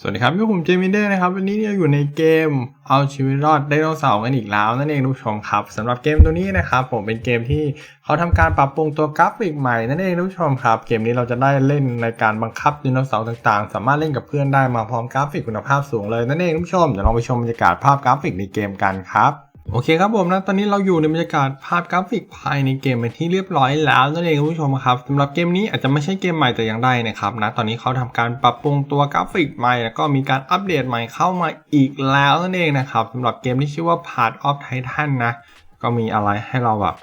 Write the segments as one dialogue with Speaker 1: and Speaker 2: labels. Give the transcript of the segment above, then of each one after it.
Speaker 1: สวัสดีครับอยู่ผมเจมินเดอร์นะครับวันนี้เนี่ยอยู่ในเกมเอาชีวิตรอดไดโนเสาร์กันอีกแล้วนั่นเองทุกผู้ชมครับสำหรับเกมตัวนี้นะครับผมเป็นเกมที่เขาทำการปรับปรุงตัวกราฟิกใหม่นั่นเองทุกผู้ชมครับ เกมนี้เราจะได้เล่นในการบังคับไดโนเสาร์ต่างๆ สามารถเล่นกับเพื่อนได้มาพร้อมกราฟิกคุณภาพสูงเลยนั่นเองทุกผู้ชมเดี๋ยวลองไปชมบรรยากาศภาพกราฟิกในเกมกันครับ โอเคครับผมนะตอนนี้เราอยู่ในบรรยากาศภาพกราฟิกภายในเกมเป็นที่เรียบร้อยแล้วนั่นเองคุณผู้ชมครับสำหรับเกมนี้อาจจะไม่ใช่เกมใหม่แต่อย่างใดนะครับนะตอนนี้เขาทำการปรับปรุงตัวกราฟิกใหม่แล้วก็มีการอัปเดตใหม่เข้ามาอีกแล้วนั่นเองนะครับสำหรับเกมที่ชื่อว่า Part of Titan นะก็มีอะไรให้เราแบบ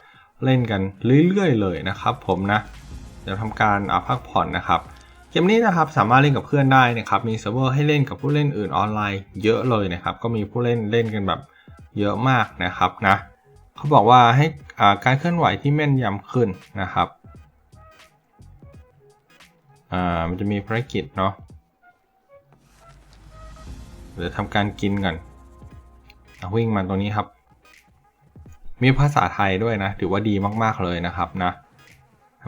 Speaker 1: เล่นกันเรื่อยๆเลยนะครับผมนะเดี๋ยวทำการพักผ่อนนะครับเกมนี้นะครับสามารถเล่นกับเพื่อนได้นะครับมีเซิร์ฟเวอร์ให้เล่นกับผู้เล่นอื่นออนไลน์เยอะเลยนะครับก็มีผู้เล่นเล่นกันแบบ เยอะมากนะครับนะเขาบอกว่าให้การเคลื่อนไหวที่แม่นยำขึ้นนะครับมันจะมีภารกิจเนาะเดี๋ยวทำการกินก่อนวิ่งมาตรงนี้ครับ มีภาษาไทยด้วยนะ ถือว่าดีมากๆเลยนะครับนะ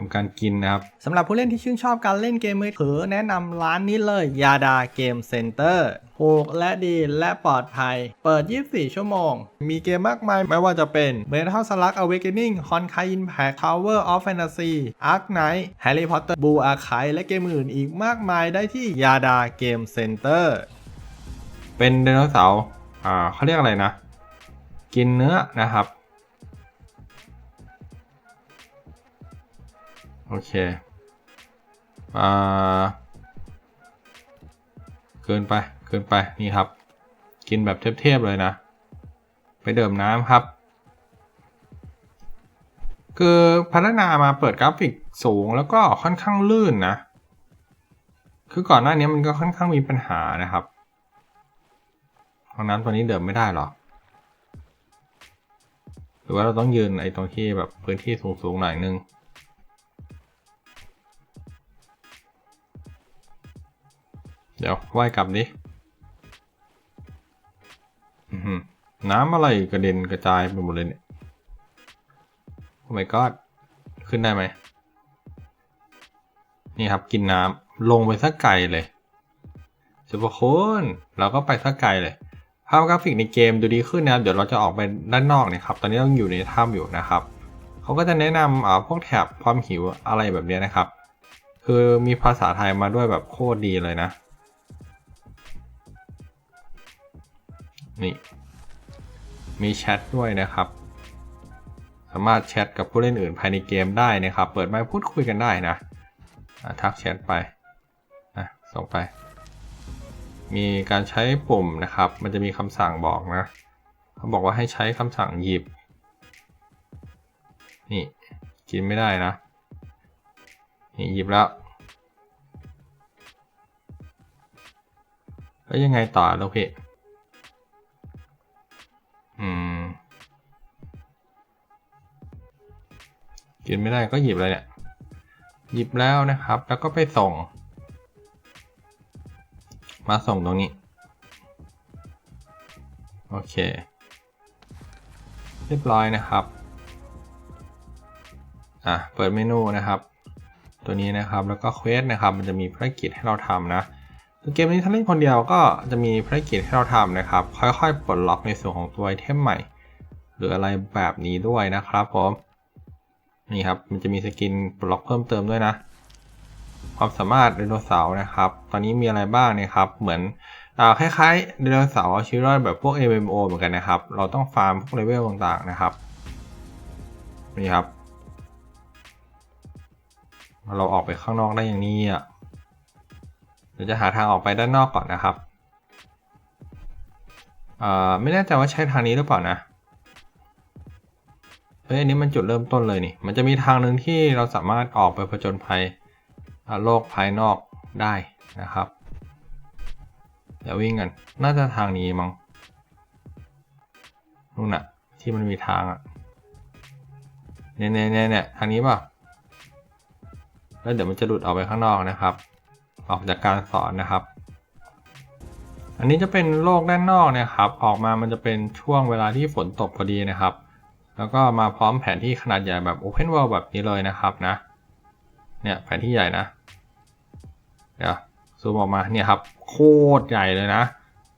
Speaker 1: ทำการกินนะครับสำหรับผู้เล่นที่ชื่นชอบการเล่นเกมมือถือแนะนำร้านนี้เลยยาดาเกมเซ็นเตอร์ถูกและดีและปลอดภัย เปิด 24 ชั่วโมง มีเกมมากมายไม่ว่าจะเป็น Metal Slug Awakening Honkai Impact Tower of Fantasy Ark Knight Harry Potter Blue Archive และเกมอื่นอีกมากมายได้ที่ยาดาเกมเซ็นเตอร์เป็นไดโนเสาร์อ่าเขาเรียกอะไรนะ กินเนื้อนะครับ โอเค อ่า เกินไป เกินไป นี่ครับ กินแบบเทพๆเลยนะ ไปเดิมน้ำครับ คือพัฒนามาเปิดกราฟิกสูงแล้วก็ค่อนข้างลื่นนะ คือก่อนหน้านี้มันก็ค่อนข้างมีปัญหานะครับห้องน้ำตัวนี้เดิมไม่ได้หรอหรือว่าเราต้องยืนไอ้ตรงที่แบบพื้นที่สูงๆหน่อยนึง เดี๋ยวว่ายกลับดิน้ำอะไรกระเด็นกระจายไปหมดเลยเนี่ยโอ้ my god ขึ้นได้ไหม นี่ครับกินน้ำลงไปสักไกลเลยสุภคุณเราก็ไปสักไกลเลย ภาพกราฟิกในเกมดูดีขึ้นนะครับ เดี๋ยวเราจะออกไปด้านนอกเนี่ยครับ ตอนนี้ต้องอยู่ในถ้ำอยู่นะครับ เขาก็จะแนะนำอ่าพวกแถบความหิวอะไรแบบนี้นะครับ คือมีภาษาไทยมาด้วยแบบโคตรดีเลยนะ นี่ มีแชทด้วยนะครับ สามารถแชทกับผู้เล่นอื่นภายในเกมได้นะครับ เปิดไมค์พูดคุยกันได้นะทักแชทไปส่งไป มีการใช้ปุ่มนะครับ มันจะมีคำสั่งบอกนะเขาบอกว่าให้ใช้คำสั่งหยิบ นี่กินไม่ได้นะนี่หยิบแล้วแล้วยังไงต่อลูกพี่ กินไม่ได้ก็หยิบเลยเนี่ย หยิบแล้วนะครับ แล้วก็ไปส่ง มาส่งตรงนี้ โอเค เรียบร้อยนะครับ อะ เปิดเมนูนะครับ ตัวนี้นะครับ แล้วก็เควสนะครับ มันจะมีภารกิจให้เราทำนะเกมนี้ถ้าเล่นคนเดียวก็จะมีภารกิจให้เราทำนะครับ ค่อยๆปลดล็อกในส่วนของตัวไอเทมใหม่ หรืออะไรแบบนี้ด้วยนะครับผม นี่ครับ มันจะมีสกินปลดล็อกเพิ่มเติมด้วยนะ ความสามารถไดโนเสาร์นะครับ ตอนนี้มีอะไรบ้างเนี่ยครับ เหมือนอ่าคล้ายๆไดโนเสาร์เอาชีวิตรอดแบบพวก MMO เหมือนกันนะครับ เราต้องฟาร์มพวกเลเวลต่างๆนะครับ นี่ครับ เราออกไปข้างนอกได้อย่างนี้อะเดี๋ยวจะหาทางออกไปด้านนอกก่อนนะครับ ไม่แน่ใจว่าใช้ทางนี้หรือเปล่านะ เฮ้ยอันนี้มันจุดเริ่มต้นเลยนี่ มันจะมีทางหนึ่งที่เราสามารถออกไปผจญภัยโลกภายนอกได้นะครับเดี๋ยววิ่งกัน น่าจะทางนี้มั้งนู่นน่ะ ที่มันมีทางอะเนี่ยเนี่ยเนี่ยเนี่ยทางนี้ป่ะแล้วเดี๋ยวมันจะหลุดออกไปข้างนอกนะครับ ออกจากการสอนนะครับ อันนี้จะเป็นโลกด้านนอกนะครับ ออกมามันจะเป็นช่วงเวลาที่ฝนตกพอดีนะครับ แล้วก็มาพร้อมแผนที่ขนาดใหญ่แบบ Open World แบบนี้เลยนะครับนะ เนี่ยแผนที่ใหญ่นะ เดี๋ยวซูมออกมาเนี่ยครับโคตรใหญ่เลยนะ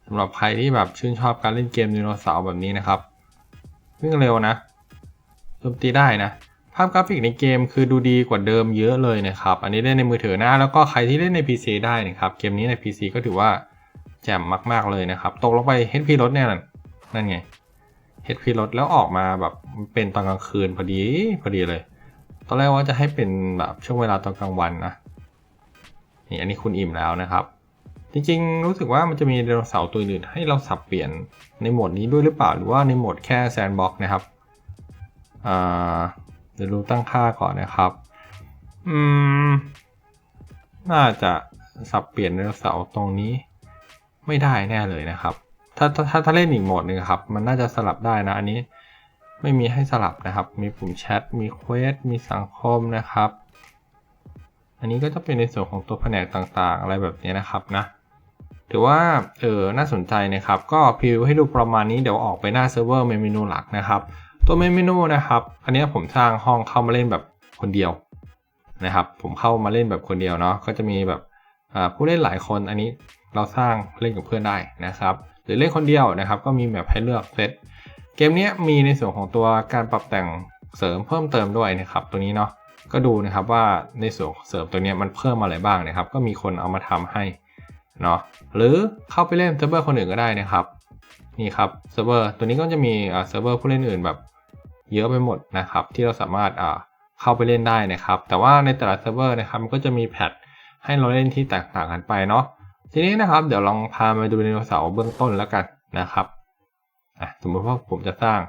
Speaker 1: สำหรับใครที่แบบชื่นชอบการเล่นเกมไดโนเสาร์แบบนี้นะครับวิ่งเร็วนะโจมตีได้นะ ภาพกราฟิกในเกมคือดูดีกว่าเดิมเยอะเลยนะครับ อันนี้เล่นในมือถือนะ แล้วก็ใครที่เล่นใน PC ได้นะครับ เกมนี้ใน PC ก็ถือว่าแจ่มมาก ๆเลยนะครับ ตกลงไป HP ลดเนี่ยนั่นนั่นไง HP ลดแล้วออกมาแบบเป็นตอนกลางคืนพอดีพอดีเลย ตอนแรกว่าจะให้เป็นแบบช่วงเวลาตอนกลางวันนะ นี่อันนี้คุณอิ่มแล้วนะครับ จริงๆ รู้สึกว่ามันจะมีไดโนเสาร์ตัวอื่นให้เราสับเปลี่ยนในโหมดนี้ด้วยหรือเปล่า หรือว่าในโหมดแค่แซนบ็อกนะครับเดี๋ยวดูตั้งค่าก่อนนะครับ อืม น่าจะสับเปลี่ยนไดโนเสาร์ตรงนี้ ไม่ได้แน่เลยนะครับ ถ้าถ้าถ้าถ้าเล่นอีกโหมดหนึ่งครับ มันน่าจะสลับได้นะ อันนี้ไม่มีให้สลับนะครับ มีปุ่มแชท มีเควส มีสังคมนะครับ อันนี้ก็จะเป็นในส่วนของตัวแผนกต่างๆ อะไรแบบนี้นะครับนะ ถือว่าเออน่าสนใจนะครับ ก็พรีวิวให้ดูประมาณนี้ เดี๋ยวออกไปหน้าเซิร์ฟเวอร์เมนูหลักนะครับ ตัวเมนูนะครับ อันนี้ผมสร้างห้องเข้ามาเล่นแบบคนเดียวนะครับ ผมเข้ามาเล่นแบบคนเดียวเนาะ ก็จะมีแบบผู้เล่นหลายคน อันนี้เราสร้างเล่นกับเพื่อนได้นะครับ รือเล่นคนเดียวนะครับ ก็มีแบบให้เลือกเซตเกมนี้มีในส่วนของตัวการปรับแต่งเสริมเพิ่มเติมด้วยนะครับ ตัวนี้เนาะก็ดูนะครับว่าในส่วนเสริมตัวนี้มันเพิ่มอะไรบ้างนะครับ ก็มีคนเอามาทำให้เนาะหรือเข้าไปเล่นเซิร์ฟเวอร์คนอื่นก็ได้นะครับนี่ครับเซิร์ฟเวอร์ตัวนี้ก็จะมีเซิร์ฟเวอร์ผู้เล่นอื่นแบบเยอะไปหมดนะครับ ที่เราสามารถเข้าไปเล่นได้นะครับ แต่ว่าในแต่ละเซิร์ฟเวอร์นะครับมันก็จะมีแพทให้เราเล่นที่แตกต่างกันไปเนาะ ทีนี้นะครับเดี๋ยวลองพามาดูไดโนเสาร์เบื้องต้นแล้วกันนะครับอะสมมติว่าผมจะสร้าง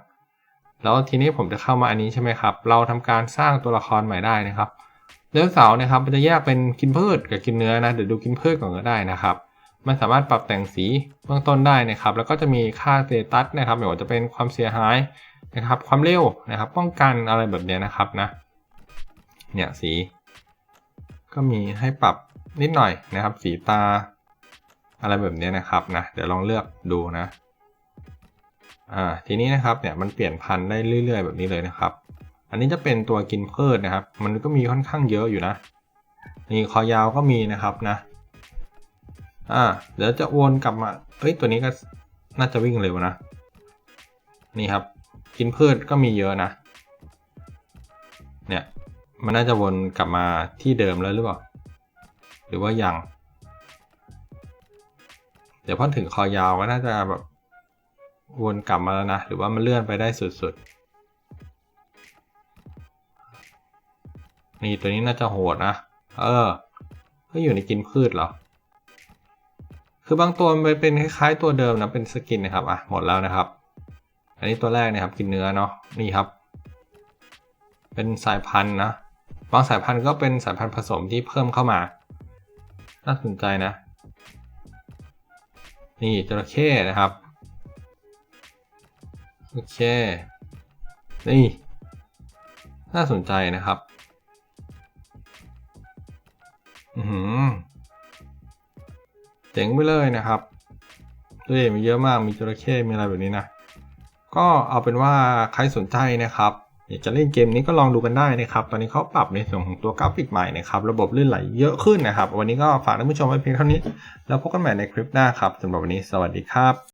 Speaker 1: แล้วทีนี้ผมจะเข้ามาอันนี้ใช่ไหมครับ เราทำการสร้างตัวละครใหม่ได้นะครับไดโนเสาร์นะครับมันจะแยกเป็นกินพืชกับกินเนื้อนะเดี๋ยวดูกินพืชก่อนก็ได้นะครับ มันสามารถปรับแต่งสีเบื้องต้นได้นะครับ แล้วก็จะมีค่าสเตตัสนะครับไม่ว่าจะเป็นความเสียหายนะครับ ความเร็วนะครับ ป้องกันอะไรแบบนี้นะครับนะ เนี่ยสี ก็มีให้ปรับนิดหน่อยนะครับ สีตา อะไรแบบนี้นะครับนะเดี๋ยวลองเลือกดูนะอ่าทีนี้นะครับเนี่ยมันเปลี่ยนพันธุ์ได้เรื่อย ๆ แบบนี้เลยนะครับ อันนี้จะเป็นตัวกินพืชนะครับ มันก็มีค่อนข้างเยอะอยู่นะนี่คอยาวก็มีนะครับนะอ่าเดี๋ยวจะวนกลับมาเอ้ยตัวนี้ก็น่าจะวิ่งเร็วนะนี่ครับ กินพืชก็มีเยอะนะ เนี่ยมันน่าจะวนกลับมาที่เดิมแล้วหรือเปล่าหรือว่ายัง ดี๋ยวพอถึงคอยาวก็น่าจะแบบวนกลับมาแล้วนะ หรือว่ามันเลื่อนไปได้สุดๆ นี่ตัวนี้น่าจะโหดนะ เออก็อยู่ในกินพืชเหรอ คือบางตัวมันเป็นคล้ายๆตัวเดิมนะ เป็นสกินนะครับ อะ หมดแล้วนะครับ อันนี้ตัวแรกนะครับ กินเนื้อเนาะ นี่ครับ เป็นสายพันธุ์นะ บางสายพันธุ์ก็เป็นสายพันธุ์ผสมที่เพิ่มเข้ามา น่าสนใจนะ นี่จระเข้นะครับ โอเค นี่ น่าสนใจนะครับ อือหือเจ๋งไปเลยนะครับตัวเองมีเยอะมากมีจระเข้มีอะไรแบบนี้นะ ก็เอาเป็นว่าใครสนใจนะครับ อยากจะเล่นเกมนี้ก็ลองดูกันได้นะครับ ตอนนี้เขาปรับในส่วนของตัวกราฟิกใหม่นะครับ ระบบลื่นไหลเยอะขึ้นนะครับ วันนี้ก็ฝากท่านผู้ชมไว้เพียงเท่านี้ แล้วพบกันใหม่ในคลิปหน้าครับสำหรับวันนี้สวัสดีครับ